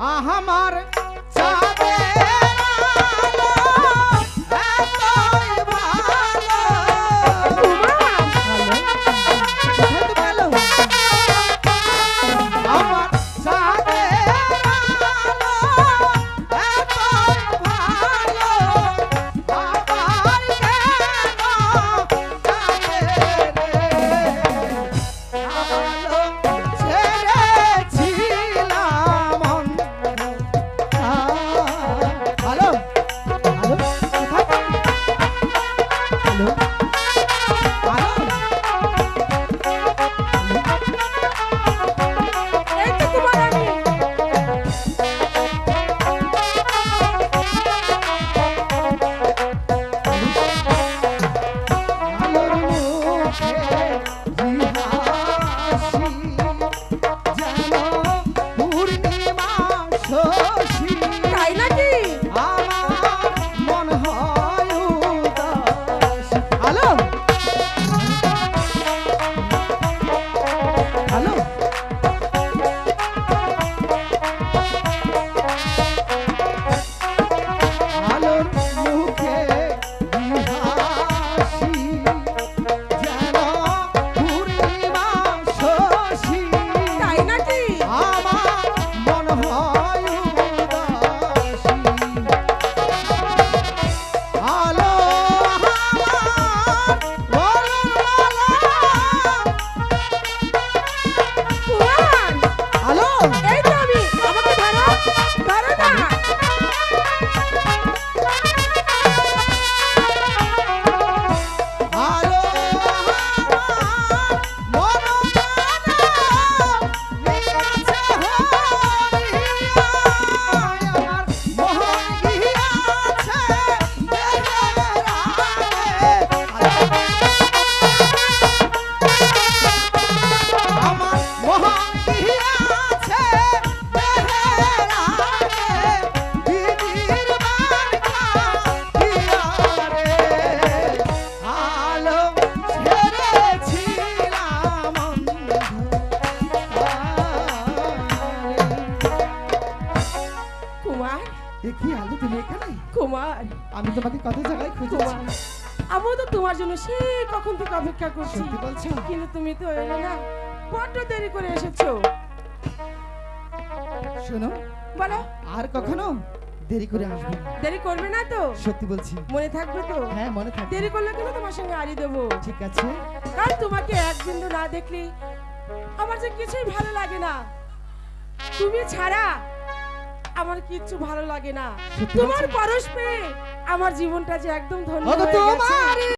আমার Oh. দেখি আলো তুমি এখানে? কুমার। আমি তোমাকে কত জায়গায় খুঁজেছি আমিও তো তোমার জন্য সেই কখন থেকে অপেক্ষা করছি। সত্যি বলছো? কিন্তু তুমি তো এলে না বড্ড দেরি করে এসেছ। শোনো বলো। আর কখনো দেরি করে আসবে দেরি করবে না তো? সত্যি বলছি। মনে থাকবে তো? হ্যাঁ মনে থাকবে। দেরি করলে কিন্তু তোমার সঙ্গে আড়ি দেবো? ঠিক আছে। কারণ তোমাকে এক বিন্দু না দেখলে আমার যে কিছুই ভালো লাগে না। তুমি ছাড়া আমার কিচ্ছু ভালো লাগে না তোমার? পরশ পেয়ে আমার জীবনটা যে একদম ধন্য হয়ে গেছে